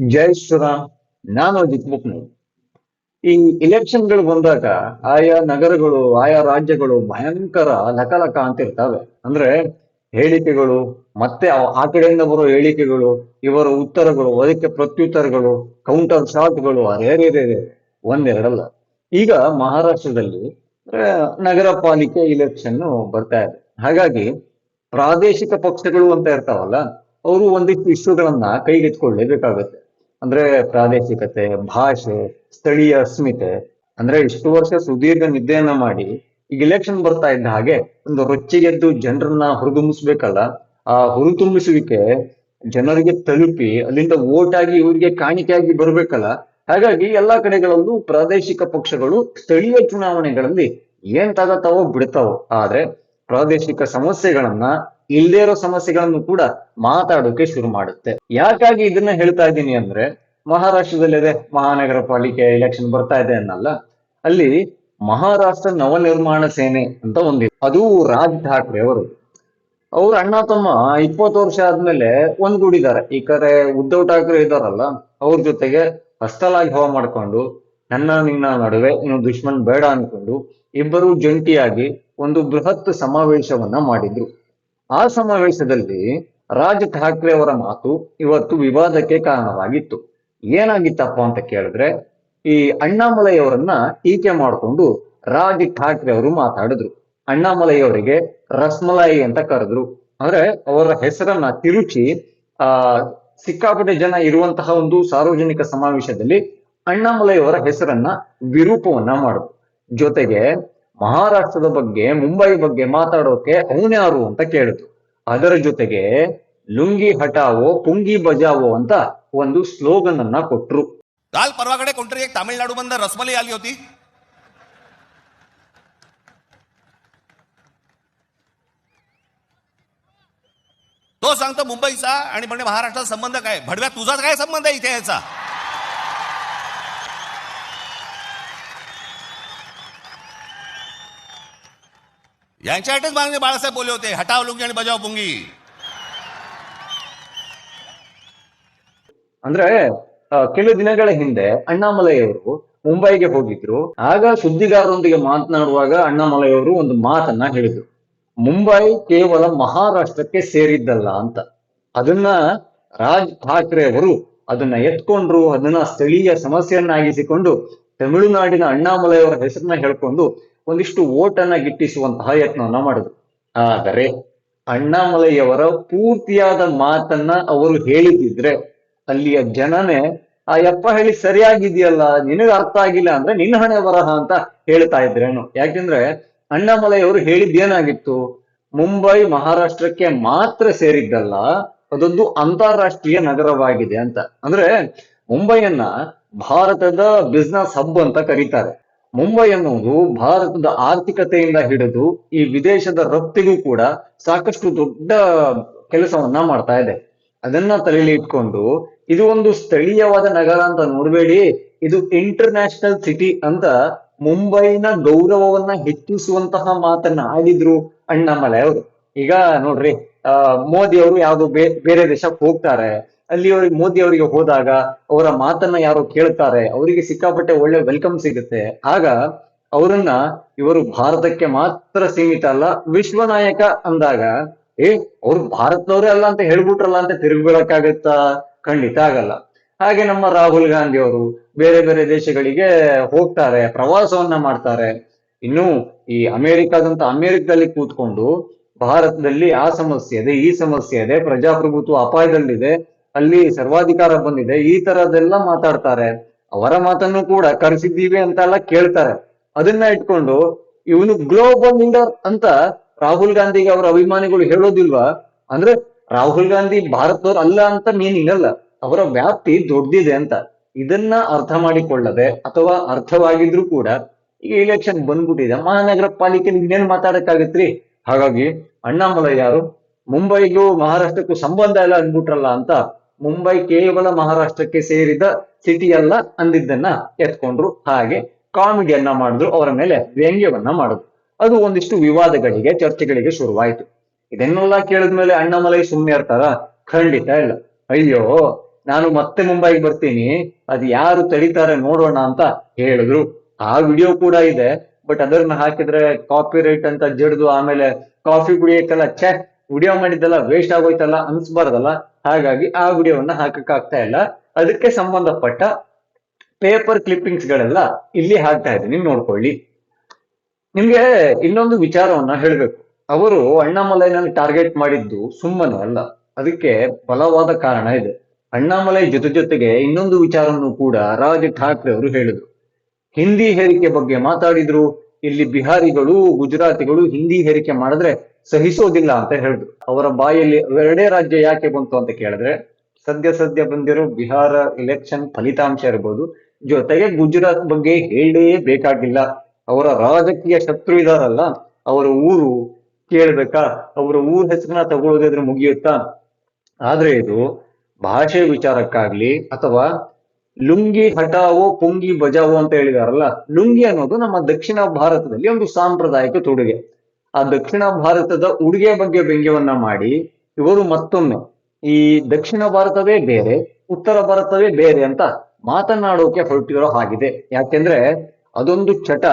ಜೈ ಶ್ರೀರಾಮ್ ನಾನು ಅಜಿತ್ ಮುಕ್ನು ಈ ಇಲೆಕ್ಷನ್ಗಳು ಬಂದಾಗ ಆಯಾ ನಗರಗಳು, ಆಯಾ ರಾಜ್ಯಗಳು ಭಯಂಕರ ಲಕಲಕ ಅಂತ ಇರ್ತವೆ ಅಂದ್ರೆ ಹೇಳಿಕೆಗಳು, ಮತ್ತೆ ಆ- ಕಡೆಯಿಂದ ಬರೋ ಹೇಳಿಕೆಗಳು, ಇವರ ಉತ್ತರಗಳು, ಅದಕ್ಕೆ ಪ್ರತ್ಯುತ್ತರಗಳು ಕೌಂಟರ್ ಶಾಟ್ಗಳು ಅರೇರೇರೇ ಒಂದೆರಡಲ್ಲ. ಈಗ ಮಹಾರಾಷ್ಟ್ರದಲ್ಲಿ ನಗರ ಪಾಲಿಕೆ ಇಲೆಕ್ಷನ್ ಬರ್ತಾ ಇದೆ. ಹಾಗಾಗಿ ಪ್ರಾದೇಶಿಕ ಪಕ್ಷಗಳು ಅಂತ ಇರ್ತಾವಲ್ಲ, ಅವರು ಒಂದಿಷ್ಟು ಇಶ್ಯೂಗಳನ್ನ ಕೈಗೆತ್ಕೊಳ್ಳೇಬೇಕಾಗತ್ತೆ ಅಂದ್ರೆ ಪ್ರಾದೇಶಿಕತೆ, ಭಾಷೆ, ಸ್ಥಳೀಯ ಅಸ್ಮಿತೆ, ಅಂದ್ರೆ ಇಷ್ಟು ವರ್ಷ ಸುದೀರ್ಘ ನಿದ್ದೆಯನ್ನ ಮಾಡಿ, ಈಗ ಇಲೆಕ್ಷನ್ ಬರ್ತಾ ಇದ್ದ ಹಾಗೆ ಒಂದು ರೊಚ್ಚಿಗೆದ್ದು ಜನರನ್ನ ಹುರಿದುಂಬಿಸ್ಬೇಕಲ್ಲ, ಆ ಹುರಿದುಂಬಿಸುವಿಕೆ ಜನರಿಗೆ ತಲುಪಿ ಅಲ್ಲಿಂದ ವೋಟ್ ಆಗಿ ಇವರಿಗೆ ಕಾಣಿಕೆಯಾಗಿ ಬರ್ಬೇಕಲ್ಲ, ಹಾಗಾಗಿ ಎಲ್ಲಾ ಕಡೆಗಳಲ್ಲೂ ಪ್ರಾದೇಶಿಕ ಪಕ್ಷಗಳು ಸ್ಥಳೀಯ ಚುನಾವಣೆಗಳಲ್ಲಿ ಏನ್ ತಗತಾವೋ ಬಿಡ್ತಾವೋ, ಆದ್ರೆ ಪ್ರಾದೇಶಿಕ ಸಮಸ್ಯೆಗಳನ್ನ ಇಲ್ದೇ ಇರೋ ಸಮಸ್ಯೆಗಳನ್ನು ಕೂಡ ಮಾತಾಡೋಕೆ ಶುರು ಮಾಡುತ್ತೆ. ಯಾಕಾಗಿ ಇದನ್ನ ಹೇಳ್ತಾ ಇದ್ದೀನಿ ಅಂದ್ರೆ, ಮಹಾರಾಷ್ಟ್ರದಲ್ಲಿದೆ ಮಹಾನಗರ ಪಾಲಿಕೆ ಎಲೆಕ್ಷನ್ ಬರ್ತಾ ಇದೆ ಅನ್ನಲ್ಲ. ಅಲ್ಲಿ ಮಹಾರಾಷ್ಟ್ರ ನವನಿರ್ಮಾಣ ಸೇನೆ ಅಂತ ಒಂದಿದೆ. ಅದು ರಾಜ್ ಠಾಕ್ರೆ ಅವರು. ಅವ್ರ ಅಣ್ಣ ತಮ್ಮ ಇಪ್ಪತ್ತು ವರ್ಷ ಆದ್ಮೇಲೆ ಒಂದ್ಗೂಡಿದ್ದಾರೆ. ಈ ಕಡೆ ಉದ್ಧವ್ ಠಾಕ್ರೆ ಇದಾರಲ್ಲ ಅವ್ರ ಜೊತೆಗೆ ಹಸ್ತಲಾಗಿ ಹವಾ ಮಾಡ್ಕೊಂಡು, ನನ್ನ ನಿನ್ನ ನಡುವೆ ಇನ್ನು ದುಶ್ಮನ್ ಬೇಡ ಅನ್ಕೊಂಡು, ಇಬ್ಬರು ಜಂಟಿಯಾಗಿ ಒಂದು ಬೃಹತ್ ಸಮಾವೇಶವನ್ನ ಮಾಡಿದ್ರು. ಆ ಸಮಾವೇಶದಲ್ಲಿ ರಾಜ್ ಠಾಕ್ರೆ ಅವರ ಮಾತು ಇವತ್ತು ವಿವಾದಕ್ಕೆ ಕಾರಣವಾಗಿತ್ತು. ಏನಾಗಿತ್ತಪ್ಪ ಅಂತ ಕೇಳಿದ್ರೆ, ಈ ಅಣ್ಣಾಮಲೈ ಅವರನ್ನ ಟೀಕೆ ಮಾಡಿಕೊಂಡು ರಾಜ್ ಠಾಕ್ರೆ ಅವರು ಮಾತಾಡಿದ್ರು. ಅಣ್ಣಾಮಲೈ ಅವರಿಗೆ ರಸ್ಮಲಾಯಿ ಅಂತ ಕರೆದ್ರು. ಅಂದ್ರೆ ಅವರ ಹೆಸರನ್ನ ತಿರುಚಿ, ಆ, ಸಿಕ್ಕಾಪಟ್ಟೆ ಜನ ಇರುವಂತಹ ಒಂದು ಸಾರ್ವಜನಿಕ ಸಮಾವೇಶದಲ್ಲಿ ಅಣ್ಣಾಮಲೈ ಅವರ ಹೆಸರನ್ನ ವಿರೂಪವನ್ನ ಮಾಡಿದ್ರು. ಜೊತೆಗೆ ಮಹಾರಾಷ್ಟ್ರದ ಬಗ್ಗೆ ಮುಂಬೈ ಬಗ್ಗೆ ಮಾತಾಡೋಕೆ ಅವನ್ಯಾರು ಅಂತ ಕೇಳಿದ್ರು ಅದರ ಜೊತೆಗೆ ಲುಂಗಿ ಹಟಾವೋ ಪುಂಗಿ ಬಜಾವೋ ಅಂತ ಒಂದು ಸ್ಲೋಗನ್ ಅನ್ನ ಕೊಟ್ರು काल परवाकडे कोणतरी एक तामिळनाडू बंद रसमलाई आली होती तो सांगतो मुंबईचा आणि म्हणजे महाराष्ट्राचा संबंध काय भडव्या तुझा काय संबंध आहे इथे याचा यांच्यासाठीच माननीय बाळासाहेब बोलले होते हटाव लुंगी आणि बजाव पुंगी ಅಂದ್ರೆ ಆ, ಕೆಲವು ದಿನಗಳ ಹಿಂದೆ ಅಣ್ಣಾಮಲೈ ಅವರು ಮುಂಬೈಗೆ ಹೋಗಿದ್ರು ಆಗ ಸುದ್ದಿಗಾರರೊಂದಿಗೆ ಮಾತನಾಡುವಾಗ ಅಣ್ಣಾಮಲೈ ಅವರು ಒಂದು ಮಾತನ್ನ ಹೇಳಿದ್ರು ಮುಂಬೈ ಕೇವಲ ಮಹಾರಾಷ್ಟ್ರಕ್ಕೆ ಸೇರಿದ್ದಲ್ಲ ಅಂತ ಅದನ್ನ ರಾಜ್ ಠಾಕ್ರೆ ಅವರು ಅದನ್ನ ಎತ್ಕೊಂಡ್ರು ಅದನ್ನ ಸ್ಥಳೀಯ ಸಮಸ್ಯೆಯನ್ನಾಗಿಸಿಕೊಂಡು ತಮಿಳುನಾಡಿನ ಅಣ್ಣಾಮಲೈ ಅವರ ಹೆಸರನ್ನ ಹೇಳ್ಕೊಂಡು ಒಂದಿಷ್ಟು ಓಟನ್ನ ಗಿಟ್ಟಿಸುವಂತಹ ಯತ್ನವನ್ನ ಮಾಡಿದ್ರು ಆದರೆ ಅಣ್ಣಾಮಲೈಯವರ ಪೂರ್ತಿಯಾದ ಮಾತನ್ನ ಅವರು ಹೇಳಿದಿದ್ರೆ ಅಲ್ಲಿಯ ಜನನೇ, ಆ ಯಪ್ಪ ಹೇಳಿ ಸರಿಯಾಗಿದೆಯಲ್ಲ, ನಿನಗೆ ಅರ್ಥ ಆಗಿಲ್ಲ ಅಂದ್ರೆ ನಿನ್ನ ಹಣೆ ಬರಹ ಅಂತ ಹೇಳ್ತಾ ಇದ್ರೇನು? ಯಾಕೆಂದ್ರೆ ಅಣ್ಣಾಮಲೈಯವರು ಹೇಳಿದ್ದೇನಾಗಿತ್ತು ಮುಂಬೈ ಮಹಾರಾಷ್ಟ್ರಕ್ಕೆ ಮಾತ್ರ ಸೇರಿದ್ದಲ್ಲ, ಅದೊಂದು ಅಂತಾರಾಷ್ಟ್ರೀಯ ನಗರವಾಗಿದೆ ಅಂತ. ಅಂದ್ರೆ ಮುಂಬೈಯನ್ನ ಭಾರತದ ಬಿಸ್ನೆಸ್ ಹಬ್ ಅಂತ ಕರೀತಾರೆ. ಮುಂಬೈ ಅನ್ನುವುದು ಭಾರತದ ಆರ್ಥಿಕತೆಯಿಂದ ಹಿಡಿದು ಈ ವಿದೇಶದ ರಫ್ತಿಗೂ ಕೂಡ ಸಾಕಷ್ಟು ದೊಡ್ಡ ಕೆಲಸವನ್ನ ಮಾಡ್ತಾ ಇದೆ. ಅದನ್ನ ತಲೆಯಲ್ಲಿ ಇಟ್ಕೊಂಡು ಇದು ಒಂದು ಸ್ಥಳೀಯವಾದ ನಗರ ಅಂತ ನೋಡಬೇಡಿ. ಇದು ಇಂಟರ್ನ್ಯಾಷನಲ್ ಸಿಟಿ ಅಂತ ಮುಂಬೈನ ಗೌರವವನ್ನ ಹೆಚ್ಚಿಸುವಂತಹ ಮಾತನ್ನ ಆಡಿದ್ರು ಅಣ್ಣಾಮಲೆ ಅವರು. ಈಗ ನೋಡ್ರಿ ಮೋದಿ ಅವರು ಯಾವ್ದೋ ಬೇರೆ ದೇಶಕ್ಕೆ ಹೋಗ್ತಾರೆ. ಅಲ್ಲಿ ಅವ್ರಿಗೆ ಮೋದಿ ಅವರಿಗೆ ಹೋದಾಗ ಅವರ ಮಾತನ್ನ ಯಾರು ಕೇಳ್ತಾರೆ, ಅವರಿಗೆ ಸಿಕ್ಕಾಪಟ್ಟೆ ಒಳ್ಳೆ ವೆಲ್ಕಮ್ ಸಿಗುತ್ತೆ. ಆಗ ಅವರನ್ನ ಇವರು ಭಾರತಕ್ಕೆ ಮಾತ್ರ ಸೀಮಿತ ಅಲ್ಲ, ವಿಶ್ವ ನಾಯಕ ಅಂದಾಗ, ಏ, ಅವ್ರು ಭಾರತದವರೇ ಅಲ್ಲ ಅಂತ ಹೇಳ್ಬಿಟ್ರಲ್ಲ ಅಂತ ತಿರುಗ್ಬೀಳಕ್ಕಾಗತ್ತಾ ಖಂಡಿತ ಆಗಲ್ಲ. ಹಾಗೆ ನಮ್ಮ ರಾಹುಲ್ ಗಾಂಧಿ ಅವರು ಬೇರೆ ಬೇರೆ ದೇಶಗಳಿಗೆ ಹೋಗ್ತಾರೆ, ಪ್ರವಾಸವನ್ನ ಮಾಡ್ತಾರೆ. ಇನ್ನು ಈ ಅಮೆರಿಕದಂತ ಅಮೆರಿಕದಲ್ಲಿ ಕೂತ್ಕೊಂಡು ಭಾರತದಲ್ಲಿ ಆ ಸಮಸ್ಯೆ ಇದೆ, ಈ ಸಮಸ್ಯೆ ಇದೆ, ಪ್ರಜಾಪ್ರಭುತ್ವ ಅಪಾಯದಲ್ಲಿದೆ ಅಲ್ಲಿ ಸರ್ವಾಧಿಕಾರ ಬಂದಿದೆ, ಈ ತರದೆಲ್ಲ ಮಾತಾಡ್ತಾರೆ. ಅವರ ಮಾತನ್ನು ಕೂಡ ಕರೆಸಿದ್ದೀವಿ ಅಂತೆಲ್ಲ ಕೇಳ್ತಾರೆ. ಅದನ್ನ ಇಟ್ಕೊಂಡು ಇವನು ಗ್ಲೋಬಲ್ ಲೀಡರ್ ಅಂತ ರಾಹುಲ್ ಗಾಂಧಿಗೆ ಅವರ ಅಭಿಮಾನಿಗಳು ಹೇಳೋದಿಲ್ವಾ? ಅಂದ್ರೆ ರಾಹುಲ್ ಗಾಂಧಿ ಭಾರತದವ್ರು ಅಲ್ಲ ಅಂತ ಮೇನ್ ಅಲ್ಲ ಅವರ ವ್ಯಾಪ್ತಿ ದೊಡ್ಡದಿದೆ ಅಂತ. ಇದನ್ನ ಅರ್ಥ ಮಾಡಿಕೊಳ್ಳದೆ ಅಥವಾ ಅರ್ಥವಾಗಿದ್ರು ಕೂಡ ಈಗ ಇಲೆಕ್ಷನ್ ಬಂದ್ಬಿಟ್ಟಿದೆ. ಮಹಾನಗರ ಪಾಲಿಕೆ ಇನ್ನೇನ್ ಮಾತಾಡಕ್ಕಾಗತ್ರಿ? ಹಾಗಾಗಿ ಅಣ್ಣಾಮಲೈ ಯಾರು, ಮುಂಬೈಗೂ ಮಹಾರಾಷ್ಟ್ರಕ್ಕೂ ಸಂಬಂಧ ಇಲ್ಲ ಅಂದ್ಬಿಟ್ರಲ್ಲ ಅಂತ ಮುಂಬೈ ಕೇವಲ ಮಹಾರಾಷ್ಟ್ರಕ್ಕೆ ಸೇರಿದ ಸಿಟಿ ಅಲ್ಲ ಅಂದಿದ್ದನ್ನ ಎತ್ಕೊಂಡ್ರು. ಹಾಗೆ ಕಾಮಿಡಿಯನ್ನ ಮಾಡಿದ್ರು. ಅವರ ಮೇಲೆ ವ್ಯಂಗ್ಯವನ್ನ ಮಾಡಿದ್ರು. ಅದು ಒಂದಿಷ್ಟು ವಿವಾದಗಳಿಗೆ, ಚರ್ಚೆಗಳಿಗೆ ಶುರುವಾಯಿತು. ಇದನ್ನೆಲ್ಲ ಕೇಳಿದ್ಮೇಲೆ ಅಣ್ಣಾಮಲೈ ಸುಮ್ಮನೆ ಇರ್ತಾರ. ಖಂಡಿತ ಇಲ್ಲ. ಅಯ್ಯೋ, ನಾನು ಮತ್ತೆ ಮುಂಬೈಗೆ ಬರ್ತೀನಿ. ಅದು ಯಾರು ತಡೀತಾರೆ ನೋಡೋಣ ಅಂತ ಹೇಳಿದ್ರು. ಆ ವಿಡಿಯೋ ಕೂಡ ಇದೆ. ಬಟ್ ಅದನ್ನ ಹಾಕಿದ್ರೆ ಕಾಪಿ ರೈಟ್ ಅಂತ ಜಡ್ದು ಆಮೇಲೆ ಕಾಫಿ ಕುಡಿಯಕ್ಕೆಲ್ಲ ಛೆ ವಿಡಿಯೋ ಮಾಡಿದ್ದೆಲ್ಲ ವೇಸ್ಟ್ ಆಗೋಯ್ತಲ್ಲ, ಅನ್ಸ್ಬಾರ್ದಲ್ಲ? ಹಾಗಾಗಿ ಆ ವಿಡಿಯೋವನ್ನ ಹಾಕಕ್ ಆಗ್ತಾ ಇಲ್ಲ. ಅದಕ್ಕೆ ಸಂಬಂಧಪಟ್ಟ ಪೇಪರ್ ಕ್ಲಿಪ್ಪಿಂಗ್ಸ್ ಗಳೆಲ್ಲ ಇಲ್ಲಿ ಹಾಕ್ತಾ ಇದ್ದೀನಿ. ನೋಡ್ಕೊಳ್ಳಿ. ನಿಮ್ಗೆ ಇನ್ನೊಂದು ವಿಚಾರವನ್ನ ಹೇಳ್ಬೇಕು. ಅವರು ಅಣ್ಣಾಮಲೈನಲ್ಲಿ ಟಾರ್ಗೆಟ್ ಮಾಡಿದ್ದು ಸುಮ್ಮನೆ ಅಲ್ಲ. ಅದಕ್ಕೆ ಬಲವಾದ ಕಾರಣ ಇದೆ. ಅಣ್ಣಾಮಲೈ ಜೊತೆ ಜೊತೆಗೆ ಇನ್ನೊಂದು ವಿಚಾರವನ್ನು ಕೂಡ ರಾಜ್ ಠಾಕ್ರೆ ಅವರು ಹೇಳಿದ್ರು. ಹಿಂದಿ ಹೇರಿಕೆ ಬಗ್ಗೆ ಮಾತಾಡಿದ್ರು. ಇಲ್ಲಿ ಬಿಹಾರಿಗಳು, ಗುಜರಾತಿಗಳು ಹಿಂದಿ ಹೇರಿಕೆ ಮಾಡಿದ್ರೆ ಸಹಿಸೋದಿಲ್ಲ ಅಂತ ಹೇಳಿದ್ರು. ಅವರ ಬಾಯಲ್ಲಿ ಎರಡೇ ರಾಜ್ಯ ಯಾಕೆ ಬಂತು ಅಂತ ಕೇಳಿದ್ರೆ, ಸದ್ಯ ಸದ್ಯ ಬಂದಿರೋ ಬಿಹಾರ ಎಲೆಕ್ಷನ್ ಫಲಿತಾಂಶ ಇರ್ಬೋದು, ಜೊತೆಗೆ ಗುಜರಾತ್ ಬಗ್ಗೆ ಹೇಳೇ ಬೇಕಾಗಿಲ್ಲ. ಅವರ ರಾಜಕೀಯ ಶತ್ರು ಇದಾರಲ್ಲ, ಅವರ ಊರು ಕೇಳ್ಬೇಕಾ? ಅವರ ಊರ್ ಹೆಸರನ್ನ ತಗೊಳ್ಳೋದಾದ್ರೆ ಮುಗಿಯುತ್ತಾ? ಆದ್ರೆ ಇದು ಭಾಷೆ ವಿಚಾರಕ್ಕಾಗ್ಲಿ ಅಥವಾ ಲುಂಗಿ ಹಟಾವೋ ಪುಂಗಿ ಬಜಾವೋ ಅಂತ ಹೇಳಿದಾರಲ್ಲ, ಲುಂಗಿ ಅನ್ನೋದು ನಮ್ಮ ದಕ್ಷಿಣ ಭಾರತದಲ್ಲಿ ಒಂದು ಸಾಂಪ್ರದಾಯಿಕ ತೊಡುಗೆ. ಆ ದಕ್ಷಿಣ ಭಾರತದ ಉಡುಗೆ ಬಗ್ಗೆ ವ್ಯಂಗ್ಯವನ್ನ ಮಾಡಿ, ಇವರು ಮತ್ತೊಮ್ಮೆ ಈ ದಕ್ಷಿಣ ಭಾರತವೇ ಬೇರೆ, ಉತ್ತರ ಭಾರತವೇ ಬೇರೆ ಅಂತ ಮಾತನಾಡೋಕೆ ಹೊರಟಿರೋ ಹಾಗಿದೆ. ಯಾಕೆಂದ್ರೆ ಅದೊಂದು ಚಟ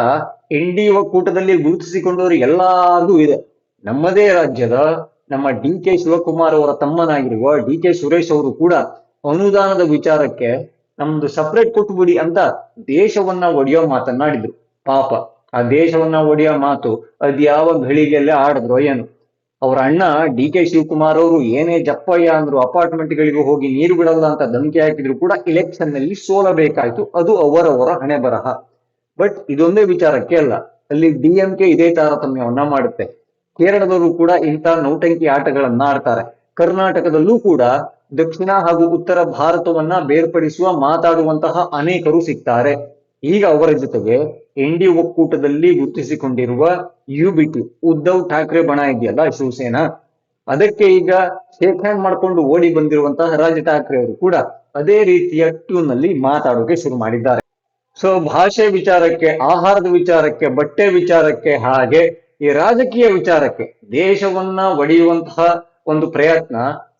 ಇಂಡಿ ಒಕ್ಕೂಟದಲ್ಲಿ ಗುರುತಿಸಿಕೊಂಡವರು ಎಲ್ಲಾರ್ಗೂ ಇದೆ. ನಮ್ಮದೇ ರಾಜ್ಯದ ನಮ್ಮ ಡಿ ಕೆ ಶಿವಕುಮಾರ್ ಅವರ ತಮ್ಮನಾಗಿರುವ ಡಿ ಕೆ ಸುರೇಶ್ ಅವರು ಕೂಡ ಅನುದಾನದ ವಿಚಾರಕ್ಕೆ ನಮ್ದು ಸಪರೇಟ್ ಕೊಟ್ಬಿಡಿ ಅಂತ ದೇಶವನ್ನ ಒಡೆಯೋ ಮಾತನಾಡಿದ್ರು ಪಾಪ. ಆ ದೇಶವನ್ನ ಒಡೆಯೋ ಮಾತು ಅದ್ಯಾವ ಘಳಿಗೆಲ್ಲ ಆಡಿದ್ರು ಏನು? ಅವ್ರ ಅಣ್ಣ ಡಿ ಕೆ ಶಿವಕುಮಾರ್ ಅವರು ಏನೇ ಜಪ್ಪಯ್ಯ ಅಂದ್ರು ಅಪಾರ್ಟ್ಮೆಂಟ್ ಗಳಿಗೆ ಹೋಗಿ ನೀರು ಬಿಡಲ್ಲ ಅಂತ ಧಮಕಿ ಹಾಕಿದ್ರು ಕೂಡ ಇಲೆಕ್ಷನ್ನಲ್ಲಿ ಸೋಲಬೇಕಾಯ್ತು. ಅದು ಅವರವರ ಹಣೆ ಬರಹ. ಬಟ್ ಇದೊಂದೇ ವಿಚಾರಕ್ಕೆ ಅಲ್ಲ. ಅಲ್ಲಿ ಡಿ ಎಂ ಕೆ ಇದೇ ತಾರತಮ್ಯವನ್ನ ಮಾಡುತ್ತೆ. ಕೇರಳದವರು ಕೂಡ ಇಂಥ ನೌಟಂಕಿ ಆಟಗಳನ್ನ ಆಡ್ತಾರೆ. ಕರ್ನಾಟಕದಲ್ಲೂ ಕೂಡ ದಕ್ಷಿಣ ಹಾಗೂ ಉತ್ತರ ಭಾರತವನ್ನ ಬೇರ್ಪಡಿಸುವ ಮಾತಾಡುವಂತಹ ಅನೇಕರು ಸಿಗ್ತಾರೆ. ಈಗ ಅವರ ಜೊತೆಗೆ ಎನ್ ಡಿ ಒಕ್ಕೂಟದಲ್ಲಿ ಗುರುತಿಸಿಕೊಂಡಿರುವ U B T Uddhav Thackeray ಬಣ ಇದೆಯಲ್ಲ ಶಿವಸೇನಾ. ಅದಕ್ಕೆ ಈಗ ಶೇಕ್ ಹ್ಯಾಂಡ್ ಮಾಡ್ಕೊಂಡು ಓಡಿ ಬಂದಿರುವಂತಹ ರಾಜ್ ಠಾಕ್ರೆ ಅವರು ಕೂಡ ಅದೇ ರೀತಿಯ ಟ್ಯೂನ್ನಲ್ಲಿ ಮಾತಾಡೋಕೆ ಶುರು ಮಾಡಿದ್ದಾರೆ. ಸೊ ಭಾಷೆ ವಿಚಾರಕ್ಕೆ, ಆಹಾರದ ವಿಚಾರಕ್ಕೆ, ಬಟ್ಟೆ ವಿಚಾರಕ್ಕೆ ಹಾಗೆ ಈ ರಾಜಕೀಯ ವಿಚಾರಕ್ಕೆ ದೇಶವನ್ನ ಒಡೆಯುವಂತಹ ಒಂದು ಪ್ರಯತ್ನ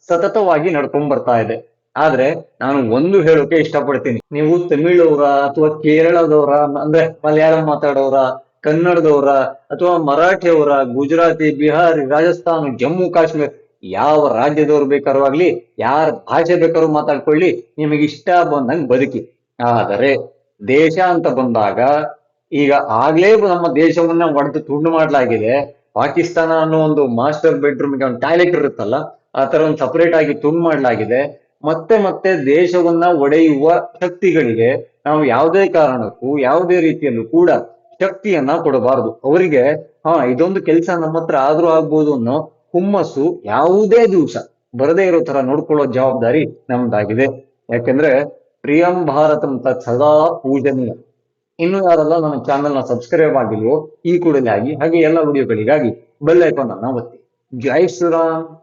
ಸತತವಾಗಿ ನಡ್ಕೊಂಡ್ ಬರ್ತಾ ಇದೆ. ಆದ್ರೆ ನಾನು ಒಂದು ಹೇಳೋಕೆ ಇಷ್ಟಪಡ್ತೀನಿ. ನೀವು ತಮಿಳವರ ಅಥವಾ ಕೇರಳದವರ, ಅಂದ್ರೆ ಮಲಯಾಳಂ ಮಾತಾಡೋರ, ಕನ್ನಡದವರ ಅಥವಾ ಮರಾಠಿಯವರ, ಗುಜರಾತಿ, ಬಿಹಾರಿ, ರಾಜಸ್ಥಾನ, ಜಮ್ಮು, ಕಾಶ್ಮೀರ ಯಾವ ರಾಜ್ಯದವ್ರು ಬೇಕಾದ್ರೂ ಆಗ್ಲಿ, ಯಾರ ಭಾಷೆ ಬೇಕಾದ್ರೂ ಮಾತಾಡ್ಕೊಳ್ಳಿ, ನಿಮಗೆ ಇಷ್ಟ ಬಂದಂಗೆ ಬದುಕಿ. ಆದರೆ ದೇಶ ಅಂತ ಬಂದಾಗ ಈಗ ಆಗ್ಲೇ ನಮ್ಮ ದೇಶವನ್ನ ಒಡೆದು ತುಂಡು ಮಾಡಲಾಗಿದೆ. ಪಾಕಿಸ್ತಾನ ಅನ್ನೋ ಒಂದು ಮಾಸ್ಟರ್ ಬೆಡ್ರೂಮ್ಗೆ ಒಂದು ಟಾಯ್ಲೆಟ್ ಇರುತ್ತಲ್ಲ, ಆ ತರ ಒಂದು ಸಪರೇಟ್ ಆಗಿ ತುಂಡು ಮಾಡಲಾಗಿದೆ. ಮತ್ತೆ ಮತ್ತೆ ದೇಶವನ್ನ ಒಡೆಯುವ ಶಕ್ತಿಗಳಿಗೆ ನಾವು ಯಾವುದೇ ಕಾರಣಕ್ಕೂ, ಯಾವುದೇ ರೀತಿಯಲ್ಲೂ ಕೂಡ ಶಕ್ತಿಯನ್ನ ಕೊಡಬಾರದು. ಅವರಿಗೆ, ಹಾ, ಇದೊಂದು ಕೆಲಸ ನಮ್ಮ ಹತ್ರ ಆದ್ರೂ ಆಗ್ಬೋದು ಅನ್ನೋ ಹುಮ್ಮಸ್ಸು ಯಾವುದೇ ದಿವಸ ಬರದೇ ಇರೋ ತರ ನೋಡ್ಕೊಳ್ಳೋ ಜವಾಬ್ದಾರಿ ನಮ್ದಾಗಿದೆ. ಯಾಕೆಂದ್ರೆ ಪ್ರಿಯಂ ಭಾರತಂ ತತ್ ಸದಾ ಪೂಜನೀಯ. ಇನ್ನು ಯಾರೆಲ್ಲ ನನ್ನ ಚಾನೆಲ್ನ ಸಬ್ಸ್ಕ್ರೈಬ್ ಆಗಿಲ್ವೋ, ಈ ಕೂಡಲೇ ಆಗಿ, ಹಾಗೆ ಎಲ್ಲ ವಿಡಿಯೋಗಳಿಗಾಗಿ ಬೆಲ್ ಐಕಾನ್ ಒತ್ತಿ. ಜೈ ಶ್ರೀರಾಮ್.